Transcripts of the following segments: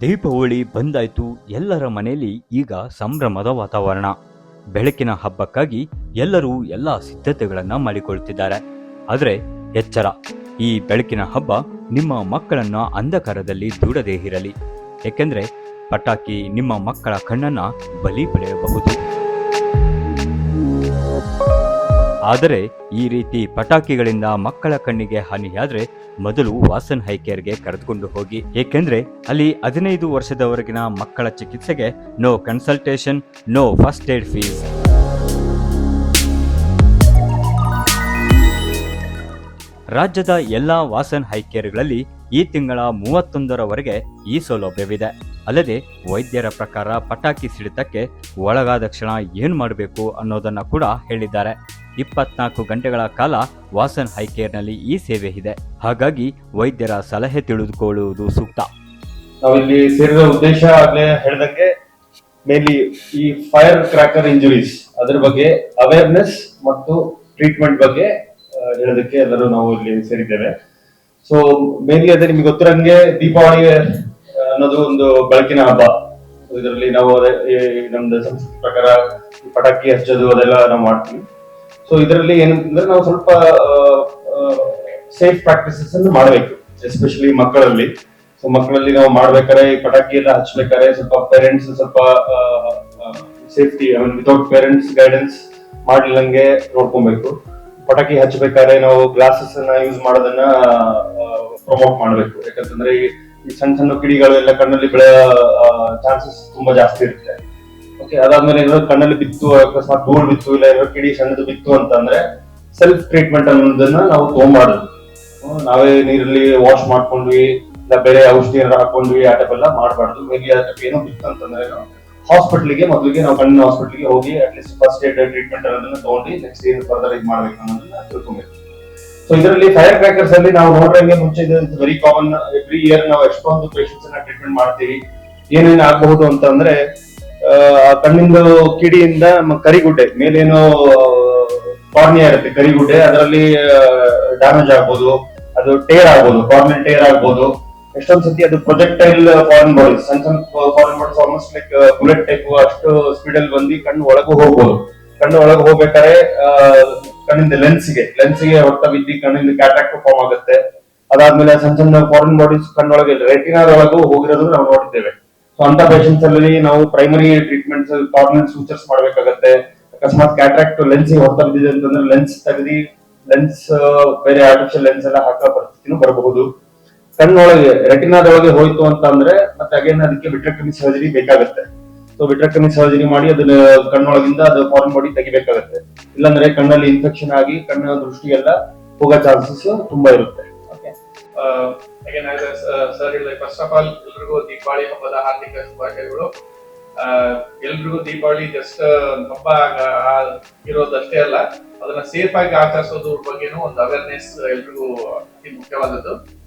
ದೀಪಾವಳಿ ಬಂದಾಯ್ತು. ಎಲ್ಲರ ಮನೆಯಲ್ಲಿ ಈಗ ಸಂಭ್ರಮದ ವಾತಾವರಣ. ಬೆಳಕಿನ ಹಬ್ಬಕ್ಕಾಗಿ ಎಲ್ಲರೂ ಎಲ್ಲ ಸಿದ್ಧತೆಗಳನ್ನ ಮಾಡಿಕೊಳ್ತಿದ್ದಾರೆ. ಆದರೆ ಎಚ್ಚರ. ಈ ಬೆಳಕಿನ ಹಬ್ಬ ನಿಮ್ಮ ಮಕ್ಕಳನ್ನ ಅಂಧಕಾರದಲ್ಲಿ ದೂಡದೇ ಇರಲಿ. ಏಕೆಂದರೆ ಪಟಾಕಿ ನಿಮ್ಮ ಮಕ್ಕಳ ಕಣ್ಣನ್ನ ಬಲಿ ಪಡೆಯಬಹುದು ಆದರೆ ಈ ರೀತಿ ಪಟಾಕಿಗಳಿಂದ ಮಕ್ಕಳ ಕಣ್ಣಿಗೆ ಹಾನಿಯಾದ್ರೆ ಮೊದಲು ವಾಸನ್ ಹೈಕೇರ್ಗೆ ಕರೆದುಕೊಂಡು ಹೋಗಿ. ಏಕೆಂದ್ರೆ ಅಲ್ಲಿ ಹದಿನೈದು ವರ್ಷದವರೆಗಿನ ಮಕ್ಕಳ ಚಿಕಿತ್ಸೆಗೆ no consultation no first aid fees ರಾಜ್ಯದ ಎಲ್ಲ ವಾಸನ್ ಹೈಕೇರ್ಗಳಲ್ಲಿ ಈ ತಿಂಗಳ ಮೂವತ್ತೊಂದರವರೆಗೆ ಈ ಸೌಲಭ್ಯವಿದೆ. ಅಲ್ಲದೆ ವೈದ್ಯರ ಪ್ರಕಾರ ಪಟಾಕಿ ಸಿಡಿತಕ್ಕೆ ಒಳಗಾದ ಕ್ಷಣ ಏನು ಮಾಡಬೇಕು ಅನ್ನೋದನ್ನ ಕೂಡ ಹೇಳಿದ್ದಾರೆ. ಇಪ್ಪತ್ನಾಲ್ಕು ಗಂಟೆಗಳ ಕಾಲ ವಾಸನ್ ಹೈಕೇರ್ನಲ್ಲಿ ಈ ಸೇವೆ ಇದೆ. ಹಾಗಾಗಿ ವೈದ್ಯರ ಸಲಹೆ ತಿಳಿದುಕೊಳ್ಳುವುದು ಸೂಕ್ತ. ನಾವಿಲ್ಲಿ ಸೇರಿದ ಉದ್ದೇಶ ಆಗ್ಲೇ ಹೇಳ್ದಂಗೆ ಮೇನ್ಲಿ ಈ ಫೈರ್ ಕ್ರಾಕರ್ ಇಂಜುರೀಸ್ ಅದ್ರ ಬಗ್ಗೆ ಅವೇರ್ನೆಸ್ ಮತ್ತು ಟ್ರೀಟ್ಮೆಂಟ್ ಬಗ್ಗೆ ಹೇಳೋದಕ್ಕೆ ಎಲ್ಲರೂ ನಾವು ಇಲ್ಲಿ ಸೇರಿದ್ದೇವೆ. ಸೊ ಮೇನ್ಲಿ ಅದೇ ನಿಮ್ಗೆ ಗೊತ್ತಿರಂಗೆ ದೀಪಾವಳಿ ಅನ್ನೋದು ಒಂದು ಬೆಳಕಿನ ಹಬ್ಬ. ಇದರಲ್ಲಿ ನಾವು ಅದೇ ನಮ್ದು ಪ್ರಕಾರ ಪಟಾಕಿ ಹಚ್ಚೋದು ಅದೆಲ್ಲ ನಾವು ಮಾಡ್ತೀವಿ. ಸೊ ಇದರಲ್ಲಿ ಏನಂತಂದ್ರೆ ನಾವು ಸ್ವಲ್ಪ ಸೇಫ್ ಪ್ರಾಕ್ಟೀಸಸ್ ಅನ್ನು ಮಾಡಬೇಕು. ಎಸ್ಪೆಷಲಿ ಮಕ್ಕಳಲ್ಲಿ. ಸೊ ಮಕ್ಕಳಲ್ಲಿ ನಾವು ಮಾಡ್ಬೇಕಾದ್ರೆ ಪಟಾಕಿ ಎಲ್ಲ ಹಚ್ಬೇಕಾರೆ ಸ್ವಲ್ಪ ಪೇರೆಂಟ್ಸ್ ಸ್ವಲ್ಪ safety I mean without parents guidance ಮಾಡ್ಲಿಲ್ಲಂಗೆ ನೋಡ್ಕೊಬೇಕು. ಪಟಾಕಿ ಹಚ್ಬೇಕಾದ್ರೆ ನಾವು ಗ್ಲಾಸಸ್ ಅನ್ನ ಯೂಸ್ ಮಾಡೋದನ್ನ ಪ್ರಮೋಟ್ ಮಾಡಬೇಕು. ಯಾಕಂತಂದ್ರೆ ಈ ಸಣ್ಣ ಸಣ್ಣ ಕಿಡಿಗಳು ಎಲ್ಲ ಕಣ್ಣಲ್ಲಿ ಬೆಳೆಯೋ ಚಾನ್ಸಸ್ ತುಂಬಾ ಜಾಸ್ತಿ ಇರುತ್ತೆ. ಅದಾದ್ಮೇಲೆ ಏನಾದ್ರು ಕಣ್ಣಲ್ಲಿ ಬಿತ್ತು ಅಕಸ್ಮಾತ್ ಧೂಳು ಬಿತ್ತು, ಇಲ್ಲ ಏನಾದ್ರು ಕಿಡಿ ಸಣ್ಣದು ಬಿತ್ತು ಅಂತಂದ್ರೆ ಸೆಲ್ಫ್ ಟ್ರೀಟ್ಮೆಂಟ್ ಅನ್ನೋದನ್ನ ನಾವು ತಗೊಂಬಾರ್ದು. ನಾವೇ ನೀರಲ್ಲಿ ವಾಶ್ ಮಾಡ್ಕೊಂಡ್ವಿ, ಇಲ್ಲ ಬೇರೆ ಔಷಧಿ ಏನಾದ್ರು ಹಾಕೊಂಡ್ವಿ, ಆ ಟೈಪ್ ಎಲ್ಲ ಮಾಡಬಾರ್ದು. ಮೇಲೆ ಆ ಟೈಪ್ ಏನೋ ಬಿತ್ತು ಅಂತಂದ್ರೆ ಹಾಸ್ಪಿಟ್ಲಿಗೆ ಮೊದಲಿಗೆ ನಾವು ಕಣ್ಣಿನ ಹಾಸ್ಪಿಟ್ಲಿಗೆ ಹೋಗಿ ಅಟ್ಲೀಸ್ಟ್ ಫಸ್ಟ್ ಏಡ್ ಟ್ರೀಟ್ಮೆಂಟ್ ಅನ್ನೋದನ್ನ ತಗೊಂಡು ನೆಕ್ಸ್ಟ್ ಏನು ಫರ್ದರ್ ಇದು ಮಾಡ್ಬೇಕು ಅನ್ನೋದನ್ನ ತಿಳ್ಕೊಬೇಕು. ಸೊ ಇದರಲ್ಲಿ ಫೈರ್ ಕ್ರ್ಯಾಕರ್ಸ್ ಅಲ್ಲಿ ನಾವು ನೋಡ್ರಂಗೆ ಮುಂಚೆ ವೆರಿ ಕಾಮನ್ ಎವ್ರಿ ಇಯರ್ ನಾವು ಎಷ್ಟೊಂದು ಪೇಷಂಟ್ಸ್ ಅನ್ನ ಟ್ರೀಟ್ಮೆಂಟ್ ಮಾಡ್ತೀವಿ, ಏನೇನು ಆಗಬಹುದು ಅಂತಂದ್ರೆ ಕಣ್ಣಿಂದು ಕಿಡಿಯಿಂದ ಕರಿಗುಡ್ಡೆ ಮೇಲೇನೋ ಕಾರ್ನಿಯಾ ಇರುತ್ತೆ ಕರಿಗುಡ್ಡೆ ಅದರಲ್ಲಿ ಡ್ಯಾಮೇಜ್ ಆಗ್ಬೋದು ಅದು ಟೇರ್ ಆಗ್ಬೋದು ಕಾರ್ನಿಯಲ್ ಟೇರ್ ಆಗ್ಬೋದು. ಎಷ್ಟೊಂದ್ ಸತಿ ಅದು ಪ್ರೊಜೆಕ್ಟೈಲ್ ಫಾರಿನ್ ಬಾಡಿ ಸಣ್ಣ ಸಣ್ಣ foreign bodies almost like bullet type ಅಷ್ಟು ಸ್ಪೀಡ್ ಅಲ್ಲಿ ಬಂದು ಕಣ್ಣು ಒಳಗೂ ಹೋಗ್ಬೋದು. ಕಣ್ಣು ಒಳಗೆ ಹೋಗ್ಬೇಕಾದ್ರೆ ಆ, ಕಣ್ಣಿಂದ ಲೆನ್ಸ್ಗೆ ಲೆನ್ಸ್ಗೆ ಹೊಟ್ಟ ಬಿದ್ದು ಕಣ್ಣಿಂದ ಕ್ಯಾಟ್ರಾಕ್ಟ್ ಫಾರ್ಮ್ ಆಗುತ್ತೆ. ಅದಾದ್ಮೇಲೆ ಸಣ್ಣ ಸಣ್ಣ ಫಾರಿನ್ ಬಾಡೀಸ್ ಕಣ್ಣೊಳಗೆ ರೆಟಿನಾದೊಳಗೂ ಹೋಗಿರೋದನ್ನ ನಾವು ನೋಡಿದ್ದೇವೆ. ಅಂತ ಪೇಷಂಟ್ಸ್ ಅಲ್ಲಿ ನಾವು ಪ್ರೈಮರಿ ಟ್ರೀಟ್ಮೆಂಟ್ಸ್ ಕಾರ್ನಲ್ ಸೂಚರ್ಸ್ ಮಾಡ್ಬೇಕಾಗತ್ತೆ. ಅಕಸ್ಮಾತ್ ಕ್ಯಾಟ್ರಾಕ್ಟ್ ಲೆನ್ಸ್ ಹೊರತ ಬಿದ್ದಿದೆ ಅಂತಂದ್ರೆ ಲೆನ್ಸ್ ತೆಗೆದಿ ಲೆನ್ಸ್ ಬೇರೆ ಆರ್ಟಿಫಿಷಿಯಲ್ ಲೆನ್ಸ್ ಎಲ್ಲ ಹಾಕೋ ಪರಿಸ್ಥಿತಿನೂ ಬರಬಹುದು. ಕಣ್ಣೊಳಗೆ, ರೆಟಿನಾದೊಳಗೆ ಹೋಯ್ತು ಅಂತ ಅಂದ್ರೆ ಮತ್ತೆ ಅಗೇನ್ ಅದಕ್ಕೆ ವಿಟ್ರಕಮಿ ಸರ್ಜರಿ ಬೇಕಾಗುತ್ತೆ. ಸೊ ವಿಟ್ರಕಮಿ ಸರ್ಜರಿ ಮಾಡಿ ಅದನ್ನ ಕಣ್ಣೊಳಗಿಂದ ಅದು ಫಾರ್ಮ್ ಬಾಡಿ ತೆಗಿಬೇಕಾಗತ್ತೆ. ಇಲ್ಲಾಂದ್ರೆ ಕಣ್ಣಲ್ಲಿ ಇನ್ಫೆಕ್ಷನ್ ಆಗಿ ಕಣ್ಣಿನ ದೃಷ್ಟಿ ಎಲ್ಲ ಹೋಗೋ ಚಾನ್ಸಸ್ ತುಂಬಾ ಇರುತ್ತೆ. Again as ಸರ್ ಹೇಳಿದ ಫಸ್ಟ್ ಆಫ್ ಆಲ್ ಎಲ್ರಿಗೂ ದೀಪಾವಳಿ ಹಬ್ಬದ ಹಾರ್ದಿಕ ಶುಭಾಶಯಗಳು. ಆ, ಎಲ್ರಿಗೂ ದೀಪಾವಳಿ ಜಸ್ಟ್ ಹಬ್ಬ ಆ- ಆ- ಇರೋದಷ್ಟೇ ಅಲ್ಲ. ಅದನ್ನ ಸೇಫ್ ಆಗಿ ಆಚರಿಸೋದ್ರ ಬಗ್ಗೆನೂ ಒಂದು ಅವೇರ್ನೆಸ್ ಎಲ್ರಿಗೂ ಅತಿ ಮುಖ್ಯವಾದದ್ದು.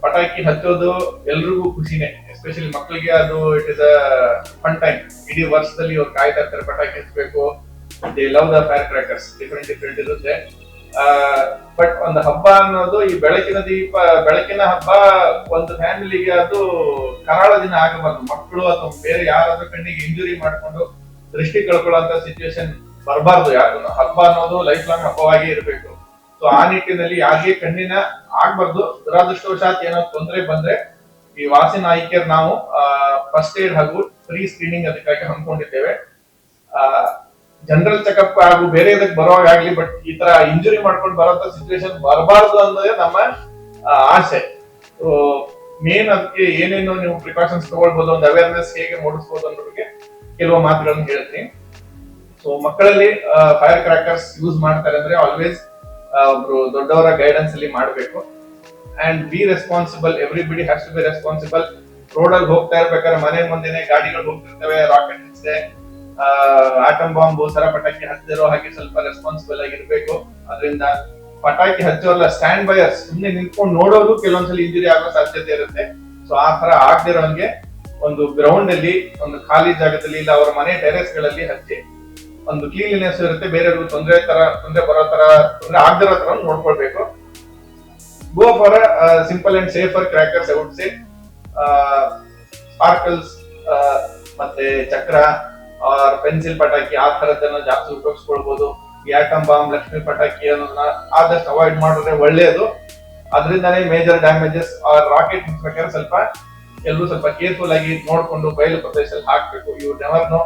ಪಟಾಕಿ ಹಚ್ಚೋದು ಎಲ್ರಿಗೂ ಖುಷಿನೇ. ಎಸ್ಪೆಷಲಿ ಮಕ್ಕಳಿಗೆ ಅದು it is a fun time ಇಡೀ ವರ್ಷದಲ್ಲಿ ಅವ್ರು ಕಾಯ್ತಾ ಇರ್ತಾರೆ ಪಟಾಕಿ ಹಚ್ಚಬೇಕು they love the fire crackers different different ಇರುತ್ತೆ. ಬಟ್ ಒಂದು ಹಬ್ಬ ಅನ್ನೋದು ಈ ಬೆಳಕಿನ ದೀಪ, ಬೆಳಕಿನ ಹಬ್ಬ ಒಂದು ಫ್ಯಾಮಿಲಿಗೆ ಅದು ಕರಾಳ ದಿನ ಆಗಬಾರ್ದು. ಮಕ್ಕಳು ಅಥವಾ ಬೇರೆ ಯಾರಾದ್ರೂ ಕಣ್ಣಿಗೆ ಇಂಜುರಿ ಮಾಡ್ಕೊಂಡು ದೃಷ್ಟಿ ಕಳ್ಕೊಳ್ಳುವಂತ ಸಿಚುವೇಶನ್ ಬರಬಾರ್ದು ಯಾರು ಹಬ್ಬ ಅನ್ನೋದು ಲೈಫ್ ಲಾಂಗ್ ಹಬ್ಬವಾಗಿ ಇರಬೇಕು. ಸೊ ಆ ನಿಟ್ಟಿನಲ್ಲಿ ಯಾರಿಗೆ ಕಣ್ಣಿನ ಆಗ್ಬಾರ್ದು? ದುರಾದೃಷ್ಟವಶಾತ್ ಏನೋ ತೊಂದರೆ ಬಂದ್ರೆ ಈ ವಾಸಿನ ಐಕ್ಯರ್ ನಾವು ಫಸ್ಟ್ ಏಡ್ ಹಾಗೂ ಫ್ರೀ ಸ್ಕ್ರೀನಿಂಗ್ ಅದಕ್ಕಾಗಿ ಹಮ್ಮಿಕೊಂಡಿದ್ದೇವೆ. ಜನರಲ್ ಚೆಕಪ್ ಹಾಗೂ ಬೇರೆ ಇದಕ್ಕೆ ಬರುವಾಗ ಬಟ್ ಈ ತರ ಇಂಜುರಿ ಮಾಡ್ಕೊಂಡು ಬರೋಂತ ಸಿಚುವೇಶನ್ ಬರಬಾರ್ದು ಅನ್ನೋದೇ ನಮ್ಮ ಆಸೆ. ಮೇನ್ ಅದಕ್ಕೆ ಏನೇನು ನೀವು ಪ್ರಿಕಾಷನ್ಸ್ ತಗೊಳ್ಬಹುದು ಒಂದು ಅವೇರ್ನೆಸ್ ಹೇಗೆ ಮೂಡಿಸಬಹುದು ಬಗ್ಗೆ ಕೆಲವು ಮಾತುಗಳನ್ನು ಹೇಳ್ತೀನಿ. ಸೊ ಮಕ್ಕಳಲ್ಲಿ ಫೈರ್ ಕ್ರಾಕರ್ಸ್ ಯೂಸ್ ಮಾಡ್ತಾರೆ ಅಂದ್ರೆ ಆಲ್ವೇಸ್ ಒಬ್ರು ದೊಡ್ಡವರ ಗೈಡೆನ್ಸ್ ಅಲ್ಲಿ ಮಾಡಬೇಕು. And be responsible everybody has to be responsible road ಅಲ್ಲಿ ಹೋಗ್ತಾ ಇರ್ಬೇಕಾದ್ರೆ ಮನೆ ಮುಂದೆನೆ ಗಾಡಿಗಳು ಹೋಗ್ತಿರ್ತವೆ ರಾಕೆಟ್ ಇದೆ ಆಟಮ್ ಬಾಂಬ್ ಸರ ಪಟಾಕಿ ಹಚ್ಚದಿರೋ ಹಾಗೆ ಸ್ವಲ್ಪ ರೆಸ್ಪಾನ್ಸಿಬಲ್ ಆಗಿರ್ಬೇಕು. ಅದರಿಂದ ಪಟಾಕಿ ಹಚ್ಚೋಲ್ಲ ಸ್ಟ್ಯಾಂಡ್ ಬೈಯರ್ಸ್ ಸುಮ್ಮನೆ ನಿಂತ್ಕೊಂಡು ನೋಡೋದು ಕೆಲವೊಂದ್ಸಲ ಇಂಜುರಿ ಆಗೋ ಸಾಧ್ಯತೆ ಇರುತ್ತೆ. ಸೊ ಆ ತರ ಆಗದಿರೋಂಗೆ ಒಂದು ಗ್ರೌಂಡ್ ಅಲ್ಲಿ, ಒಂದು ಖಾಲಿ ಜಾಗದಲ್ಲಿ ಇಲ್ಲ, ಅವರ ಮನೆ ಟೆರೆಸ್ಗಳಲ್ಲಿ ಹಚ್ಚಿ ಒಂದು ಕ್ಲೀನ್ಲಿನೆಸ್ ಇರುತ್ತೆ. ಬೇರೆಯವ್ರಿಗೂ ತೊಂದರೆ ತರ, ತೊಂದರೆ ಬರೋ ತರ, ತೊಂದರೆ ಆಗದಿರೋ ತರ ನೋಡ್ಕೊಳ್ಬೇಕು. Go for simple and safer crackers out say sparkles ಮತ್ತೆ ಚಕ್ರ ಪೆನ್ಸಿಲ್ ಪಟಾಕಿ, ಆ ತರದನ್ನ ಜಾಸ್ತಿ ಉಪಯೋಗಿಸ್ಕೊಳ್ಬಹುದು ಆಟಮ್ ಬಾಂಬ್ ಲಕ್ಷ್ಮಿ ಪಟಾಕಿ ಅನ್ನೋದನ್ನ ಆದಷ್ಟು ಅವಾಯ್ಡ್ ಮಾಡಿದ್ರೆ ಒಳ್ಳೆಯದು ಅದರಿಂದಾನೇ ಮೇಜರ್ ಡ್ಯಾಮೇಜಸ್ ರಾಕೆಟ್ ಬೇಕಾದ್ರೆ ಸ್ವಲ್ಪ ಎಲ್ಲರೂ ಸ್ವಲ್ಪ ಕೇರ್ಫುಲ್ ಆಗಿ ನೋಡ್ಕೊಂಡು ಬಯಲು ಪ್ರದೇಶದಲ್ಲಿ ಹಾಕ್ಬೇಕು. ಇವ್ರು ನೆವರ್ ನೋ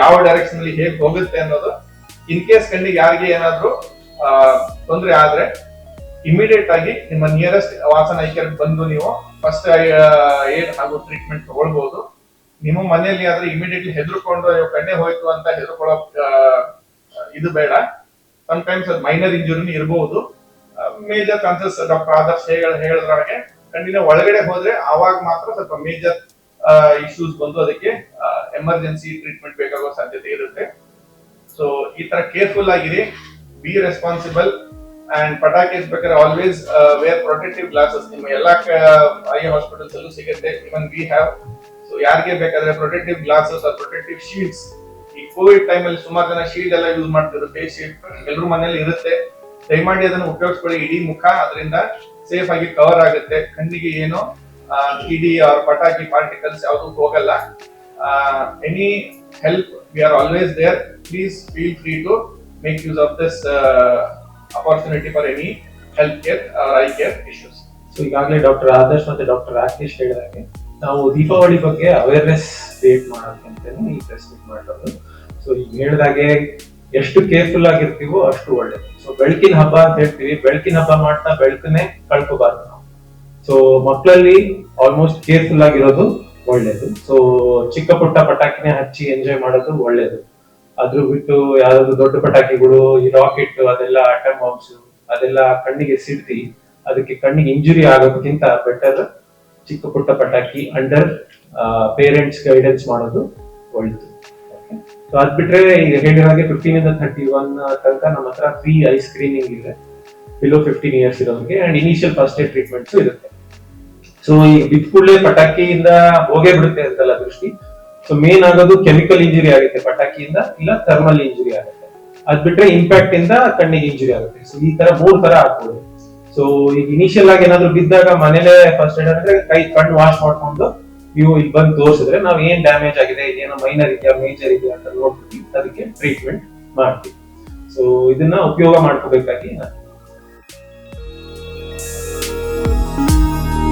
ಯಾವ ಡೈರೆಕ್ಷನ್ ಅಲ್ಲಿ ಹೇಗೆ ಹೋಗುತ್ತೆ ಅನ್ನೋದು. ಇನ್ ಕೇಸ್ ಕಣ್ಣಿಗೆ ಯಾರಿಗೆ ಏನಾದ್ರೂ ತೊಂದರೆ ಆದ್ರೆ ಇಮಿಡಿಯೇಟ್ ಆಗಿ ನಿಮ್ಮ ನಿಯರೆಸ್ಟ್ ವಾಸನ ಐಕ್ಯರ್ ಬಂದು ನೀವು ಫಸ್ಟ್ ಏಡ್ ಹಾಗೂ ಟ್ರೀಟ್ಮೆಂಟ್ ತಗೊಳ್ಬಹುದು ನಿಮ್ಮ ಮನೆಯಲ್ಲಿ ಆದ್ರೆ ಇಮಿಡಿಯೇಟ್ಲಿ ಹೆದರ್ಕೊಂಡು, ಅಯ್ಯೋ, ಕಣ್ಣೆ ಹೋಯ್ತು ಅಂತ ಹೆದರ್ಕೊಳ್ಳೋ ಇದು ಬೇಡ. ಸಮ್ಟೈಮ್ಸ್ ಅದು ಮೈನರ್ ಇಂಜುರಿ ಇರಬಹುದು ಮೇಜರ್ ಚಾನ್ಸಸ್ ಡಾಕ್ಟರ್ ಆದರ್ಶ್ ಹೇಳ ಹೇಳಿದ್ರ ಹಾಗೆ ಕಣ್ಣಿನ ಒಳಗಡೆ ಹೋದ್ರೆ ಆವಾಗ ಮಾತ್ರ ಸ್ವಲ್ಪ ಮೇಜರ್ ಇಶ್ಯೂಸ್ ಬಂದು ಅದಕ್ಕೆ ಎಮರ್ಜೆನ್ಸಿ ಟ್ರೀಟ್ಮೆಂಟ್ ಬೇಕಾಗೋ ಸಾಧ್ಯತೆ ಇರುತ್ತೆ. ಸೊ ಈ ತರ ಕೇರ್ಫುಲ್ ಆಗಿರಿ. ಬಿ ರೆಸ್ಪಾನ್ಸಿಬಲ್ ಅಂಡ್ ಪಟಾಕಿ ಬೇಕಾದ್ರೆ ಆಲ್ವೇಸ್ ವೇರ್ ಪ್ರೊಟೆಕ್ಟಿವ್ ಗ್ಲಾಸಸ್ ನಿಮ್ಮ ಎಲ್ಲಾ ಐ ಹಾಸ್ಪಿಟಲ್ಸ್ ಅಲ್ಲೂ ಸಿಗುತ್ತೆ. ಇವನ್ ವಿ ಹ್ಯಾವ್ ಯಾರಿಗೆ ಬೇಕಾದ್ರೆ ಪ್ರೊಟೆಕ್ಟಿವ್ ಗ್ಲಾಸಸ್ ಪ್ರೊಟೆಕ್ಟಿವ್ ಶೀಲ್ಡ್ಸ್ ಈ ಕೋವಿಡ್ ಟೈಮ್ ಅಲ್ಲಿ ಸುಮಾರು ಜನ ಶೀಲ್ಡ್ ಎಲ್ಲ ಯೂಸ್ ಮಾಡ್ತಿದ್ರು. ಫೇಸ್ ಶೀಲ್ಡ್ ಎಲ್ಲರೂ ಮನೇಲಿ ಇರುತ್ತೆ. ದಯಮಾಡಿ ಅದನ್ನು ಉಪಯೋಗಿಸ್ಕೊಳ್ಳಿ. ಇಡೀ ಮುಖ ಅದರಿಂದ ಸೇಫ್ ಆಗಿ ಕವರ್ ಆಗುತ್ತೆ. ಕಣ್ಣಿಗೆ ಏನು ಇಡಿ ಅವ್ರ ಪಟಾಕಿ ಪಾರ್ಟಿಕಲ್ಸ್ ಯಾವುದು ಹೋಗಲ್ಲ. Any help we are always there please feel free to make use of this opportunity for any health care eye care issues so ಈಗಾಗಲೇ ಡಾಕ್ಟರ್ ಆದರ್ಶ್ ಮತ್ತೆ ಡಾಕ್ಟರ್ ರಾಕೇಶ್ ಹೇಳಿದಾಗೆ ನಾವು ದೀಪಾವಳಿ ಬಗ್ಗೆ ಅವೇರ್ನೆಸ್ ಕ್ರಿಯೇಟ್ ಮಾಡೋಕೆ ಅಂತಾನೆ ಈ ಪ್ರೆಸ್ ಮೀಟ್ ಸೊ ಈಗ ಹೇಳಿದಾಗೆ ಎಷ್ಟು ಕೇರ್ಫುಲ್ ಆಗಿರ್ತೀವೋ ಅಷ್ಟು ಒಳ್ಳೇದು. ಸೊ ಬೆಳಕಿನ ಹಬ್ಬ ಅಂತ ಹೇಳ್ತೀವಿ. ಬೆಳಕಿನ ಹಬ್ಬ ಮಾಡ್ತಾ ಬೆಳಕನ್ನೇ ಕಳ್ಕೋಬಾರ್ದು ನಾವು. ಸೊ ಮಕ್ಕಳಲ್ಲಿ ಆಲ್ಮೋಸ್ಟ್ ಕೇರ್ಫುಲ್ ಆಗಿರೋದು ಒಳ್ಳೇದು. ಸೊ ಚಿಕ್ಕ ಪುಟ್ಟ ಪಟಾಕಿನೇ ಹಚ್ಚಿ ಎಂಜಾಯ್ ಮಾಡೋದು ಒಳ್ಳೇದು. ಅದ್ರ ಬಿಟ್ಟು ಯಾವ್ದಾದ್ರು ದೊಡ್ಡ ಪಟಾಕಿಗಳು, ಈ ರಾಕೆಟ್ ಅದೆಲ್ಲ ಆಟಮ್ ಬಾಂಬ್ಸ್ ಅದೆಲ್ಲ ಕಣ್ಣಿಗೆ ಸಿಡ್ತಿ ಅದಕ್ಕೆ ಕಣ್ಣಿಗೆ ಇಂಜುರಿ ಆಗೋದಕ್ಕಿಂತ ಬೆಟರ್ ಚಿಕ್ಕ ಪುಟ್ಟ ಪಟಾಕಿ ಅಂಡರ್ ಪೇರೆಂಟ್ಸ್ ಗೈಡೆನ್ಸ್ ಮಾಡೋದು ಒಳ್ಳೇದು. ಸೊ ಅದ್ ಬಿಟ್ರೆ ಈಗ ಹೇಳಿರೋ ಹಾಗೆ ಫಿಫ್ಟೀನ್ ಇಂದ ಥರ್ಟಿ ಒನ್ ತನಕ ನಮ್ಮ ಹತ್ರ ಫ್ರೀ ಐ ಸ್ಕ್ರೀನಿಂಗ್ ಇದೆ. ಬಿಲೋ ಫಿಫ್ಟೀನ್ ಇಯರ್ಸ್ ಇರೋರಿಗೆ and initial first aid treatments ಇರುತ್ತೆ. ಸೊ ಈ ಬಿದ್ದ ಕೂಡಲೇ ಪಟಾಕಿಯಿಂದ ಹೋಗೇ ಬಿಡುತ್ತೆ ಅಂತಲ್ಲ ದೃಷ್ಟಿ. ಸೊ ಮೇನ್ ಆಗೋದು ಕೆಮಿಕಲ್ ಇಂಜುರಿ ಆಗುತ್ತೆ ಪಟಾಕಿಯಿಂದ, ಇಲ್ಲ ಥರ್ಮಲ್ ಇಂಜುರಿ ಆಗುತ್ತೆ. ಅದ್ ಬಿಟ್ರೆ ಇಂಪ್ಯಾಕ್ಟ್ ಇಂದ ಕಣ್ಣಿಗೆ ಇಂಜುರಿ ಆಗುತ್ತೆ. ಸೊ ಈ ತರ ಮೂರ್ ತರ ಆಗ್ಬೋದು. ಸೊ ಈಗ ಇನಿಷಿಯಲ್ ಆಗಿ ಏನಾದ್ರು ಬಿದ್ದಾಗ ಮನೇಲೆ ಫಸ್ಟ್ ಏಡ್ ಅಂದ್ರೆ ಕೈ ಕಣ್ಣು ವಾಶ್ ಮಾಡ್ಕೊಂಡು ನೀವು ಇಲ್ಲಿ ಬಂದು ತೋರಿಸಿದ್ರೆ ನಾವ್ ಏನ್ ಡ್ಯಾಮೇಜ್ ಆಗಿದೆ ಏನೋ ಮೈನರ್ ಇದೆಯಾ ಮೇಜರ್ ಇದೆಯಾ ಅಂತ ನೋಡ್ಬಿಟ್ಟು ಅದಕ್ಕೆ ಟ್ರೀಟ್ಮೆಂಟ್ ಮಾಡ್ತೀವಿ. ಸೊ ಇದನ್ನ ಉಪಯೋಗ ಮಾಡ್ಕೋಬೇಕಾಗಿ ನಾನು